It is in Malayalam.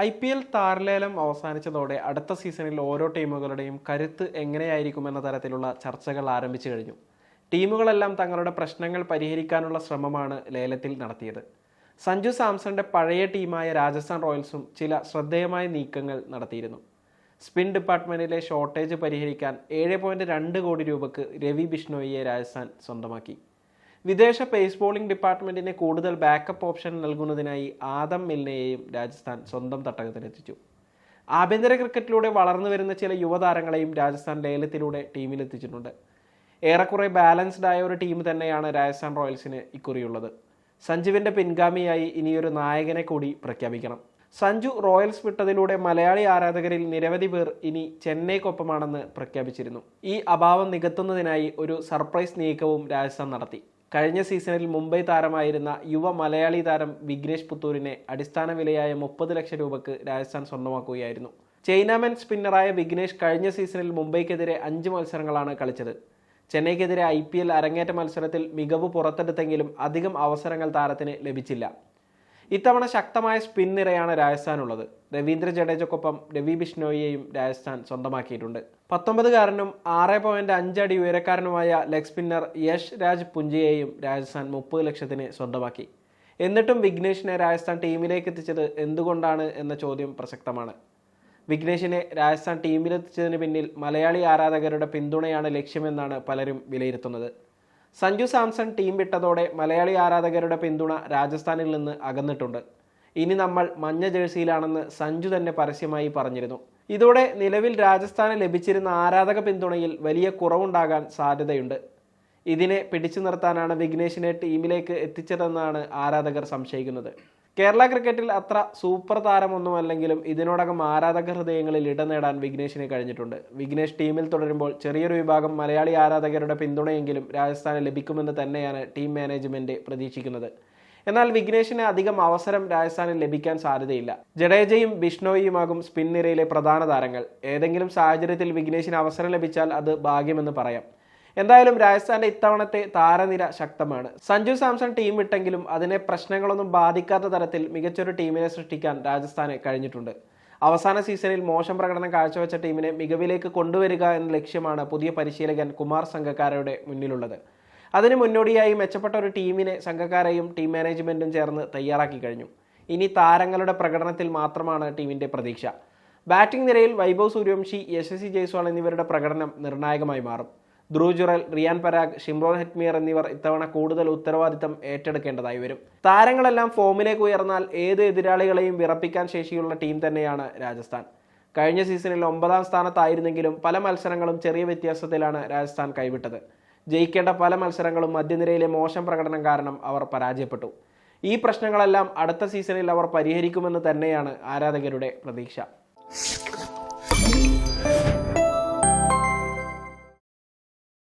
ഐ പി എൽ താരലേലം അവസാനിച്ചതോടെ അടുത്ത സീസണിൽ ഓരോ ടീമുകളുടെയും കരുത്ത് എങ്ങനെയായിരിക്കും എന്ന തരത്തിലുള്ള ചർച്ചകൾ ആരംഭിച്ചു കഴിഞ്ഞു. ടീമുകളെല്ലാം തങ്ങളുടെ പ്രശ്നങ്ങൾ പരിഹരിക്കാനുള്ള ശ്രമമാണ് ലേലത്തിൽ നടത്തിയത്. സഞ്ജു സാംസന്റെ പഴയ ടീമായ രാജസ്ഥാൻ റോയൽസും ചില ശ്രദ്ധേയമായ നീക്കങ്ങൾ നടത്തിയിരുന്നു. സ്പിൻ ഡിപ്പാർട്ട്മെന്റിലെ ഷോർട്ടേജ് പരിഹരിക്കാൻ ഏഴ് രണ്ട് കോടി രൂപയ്ക്ക് രവി ബിഷ്ണോയിയെ രാജസ്ഥാൻ സ്വന്തമാക്കി. വിദേശ പേസ് ബോളിംഗ് ഡിപ്പാർട്ട്മെന്റിന് കൂടുതൽ ബാക്കപ്പ് ഓപ്ഷൻ നൽകുന്നതിനായി ആദം മിൽനെയെയും രാജസ്ഥാൻ സ്വന്തം തട്ടകത്തിലെത്തിച്ചു ആഭ്യന്തര ക്രിക്കറ്റിലൂടെ വളർന്നു വരുന്ന ചില യുവതാരങ്ങളെയും രാജസ്ഥാൻ ലേലത്തിലൂടെ ടീമിലെത്തിച്ചിട്ടുണ്ട് ഏറെക്കുറെ ബാലൻസ്ഡ് ആയ ഒരു ടീം തന്നെയാണ് രാജസ്ഥാൻ റോയൽസിന് ഇക്കുറിയുള്ളത്. സഞ്ജുവിന്റെ പിൻഗാമിയായി ഇനിയൊരു നായകനെ കൂടി പ്രഖ്യാപിക്കണം. സഞ്ജു റോയൽസ് വിട്ടതിലൂടെ മലയാളി ആരാധകരിൽ നിരവധി പേർ ഇനി ചെന്നൈക്കൊപ്പമാണെന്ന് പ്രഖ്യാപിച്ചിരുന്നു. ഈ അഭാവം നികത്തുന്നതിനായി ഒരു സർപ്രൈസ് നീക്കവും രാജസ്ഥാൻ നടത്തി. കഴിഞ്ഞ സീസണിൽ മുംബൈ താരമായിരുന്ന യുവ മലയാളി താരം വിഘ്നേഷ് പുത്തൂരിനെ അടിസ്ഥാന വിലയായ മുപ്പത് ലക്ഷം രൂപയ്ക്ക് രാജസ്ഥാൻ സ്വന്തമാക്കുകയായിരുന്നു. ചൈനാമൻ സ്പിന്നറായ വിഘ്നേഷ് കഴിഞ്ഞ സീസണിൽ മുംബൈക്കെതിരെ അഞ്ച് മത്സരങ്ങളാണ് കളിച്ചത്. ചെന്നൈക്കെതിരെ ഐ പി എൽ അരങ്ങേറ്റ മത്സരത്തിൽ മികവ് പുറത്തെടുത്തെങ്കിലും അധികം അവസരങ്ങൾ താരത്തിന് ലഭിച്ചില്ല. ഇത്തവണ ശക്തമായ സ്പിൻ നിരയാണ് രാജസ്ഥാനുള്ളത് രവീന്ദ്ര ജഡേജക്കൊപ്പം രവി ബിഷ്ണോയിയെയും രാജസ്ഥാൻ സ്വന്തമാക്കിയിട്ടുണ്ട്. പത്തൊമ്പതുകാരനും ആറ് പോയിന്റ് അഞ്ചടി ഉയരക്കാരനുമായ ലെഗ് സ്പിന്നർ യശ് രാജ് പുഞ്ചിയെയും രാജസ്ഥാൻ മുപ്പത് ലക്ഷത്തിന് സ്വന്തമാക്കി. എന്നിട്ടും വിഘ്നേഷിനെ രാജസ്ഥാൻ ടീമിലേക്ക് എത്തിച്ചത് എന്തുകൊണ്ടാണ് എന്ന ചോദ്യം പ്രസക്തമാണ്. വിഘ്നേഷിനെ രാജസ്ഥാൻ ടീമിലെത്തിച്ചതിന് പിന്നിൽ മലയാളി ആരാധകരുടെ പിന്തുണയാണ് ലക്ഷ്യമെന്നാണ് പലരും വിലയിരുത്തുന്നത്. സഞ്ജു സാംസൺ ടീം വിട്ടതോടെ മലയാളി ആരാധകരുടെ പിന്തുണ രാജസ്ഥാനിൽ നിന്ന് അകന്നിട്ടുണ്ട്. ഇനി നമ്മൾ മഞ്ഞ ജേഴ്സിയിലാണെന്ന് സഞ്ജു തന്നെ പരസ്യമായി പറഞ്ഞിരുന്നു. ഇതോടെ നിലവിൽ രാജസ്ഥാന് ലഭിച്ചിരുന്ന ആരാധക പിന്തുണയിൽ വലിയ കുറവുണ്ടാകാൻ സാധ്യതയുണ്ട്. ഇതിനെ പിടിച്ചു നിർത്താനാണ് വിഘ്നേഷിനെ ടീമിലേക്ക് എത്തിച്ചതെന്നാണ് ആരാധകർ സംശയിക്കുന്നത്. കേരള ക്രിക്കറ്റിൽ അത്ര സൂപ്പർ താരമൊന്നുമല്ലെങ്കിലും ഇതിനോടകം ആരാധക ഹൃദയങ്ങളിൽ ഇടം നേടാൻ വിഘ്നേഷിന് കഴിഞ്ഞിട്ടുണ്ട്. വിഘ്നേഷ് ടീമിൽ തുടരുമ്പോൾ ചെറിയൊരു വിഭാഗം മലയാളി ആരാധകരുടെ പിന്തുണയെങ്കിലും രാജസ്ഥാന് ലഭിക്കുമെന്ന് തന്നെയാണ് ടീം മാനേജ്മെന്റ് പ്രതീക്ഷിക്കുന്നത്. എന്നാൽ വിഘ്നേഷിന് അധികം അവസരം രാജസ്ഥാനിൽ ലഭിക്കാൻ സാധ്യതയില്ല. ജഡേജയും ബിഷ്ണോയിയുമാകും സ്പിൻ നിരയിലെ പ്രധാന താരങ്ങൾ. ഏതെങ്കിലും സാഹചര്യത്തിൽ വിഘ്നേഷിന് അവസരം ലഭിച്ചാൽ അത് ഭാഗ്യമെന്ന് പറയാം. എന്തായാലും രാജസ്ഥാന്റെ ഇത്തവണത്തെ താരനിര ശക്തമാണ്. സഞ്ജു സാംസൺ ടീം വിട്ടെങ്കിലും അതിനെ പ്രശ്നങ്ങളൊന്നും ബാധിക്കാത്ത തരത്തിൽ മികച്ചൊരു ടീമിനെ സൃഷ്ടിക്കാൻ രാജസ്ഥാന് കഴിഞ്ഞിട്ടുണ്ട്. അവസാന സീസണിൽ മോശം പ്രകടനം കാഴ്ചവെച്ച ടീമിനെ മികവിലേക്ക് കൊണ്ടുവരിക എന്ന ലക്ഷ്യമാണ് പുതിയ പരിശീലകൻ കുമാർ സംഘക്കാരയുടെ മുന്നിലുള്ളത്. അതിന് മുന്നോടിയായി മെച്ചപ്പെട്ട ഒരു ടീമിനെ സംഘക്കാരെയും ടീം മാനേജ്മെന്റും ചേർന്ന് തയ്യാറാക്കി കഴിഞ്ഞു. ഇനി താരങ്ങളുടെ പ്രകടനത്തിൽ മാത്രമാണ് ടീമിന്റെ പ്രതീക്ഷ. ബാറ്റിംഗ് നിരയിൽ വൈഭവ് സൂര്യവംശി യശസ്വി ജയ്സ്വാൾ എന്നിവരുടെ പ്രകടനം നിർണായകമായി മാറും. ധ്രുവ് ജുറൽ റിയാൻ പരാഗ് ഷിംറോൺ ഹെറ്റ്മിയർ എന്നിവർ ഇത്തവണ കൂടുതൽ ഉത്തരവാദിത്തം ഏറ്റെടുക്കേണ്ടതായി വരും. താരങ്ങളെല്ലാം ഫോമിലേക്ക് ഉയർന്നാൽ ഏത് എതിരാളികളെയും വിറപ്പിക്കാൻ ശേഷിയുള്ള ടീം തന്നെയാണ് രാജസ്ഥാൻ. കഴിഞ്ഞ സീസണിൽ ഒമ്പതാം സ്ഥാനത്തായിരുന്നെങ്കിലും പല മത്സരങ്ങളും ചെറിയ വ്യത്യാസത്തിലാണ് രാജസ്ഥാൻ കൈവിട്ടത്. ജയിക്കേണ്ട പല മത്സരങ്ങളും മധ്യനിരയിലെ മോശം പ്രകടനം കാരണം അവർ പരാജയപ്പെട്ടു. ഈ പ്രശ്നങ്ങളെല്ലാം അടുത്ത സീസണിൽ അവർ പരിഹരിക്കുമെന്ന് തന്നെയാണ് ആരാധകരുടെ പ്രതീക്ഷ.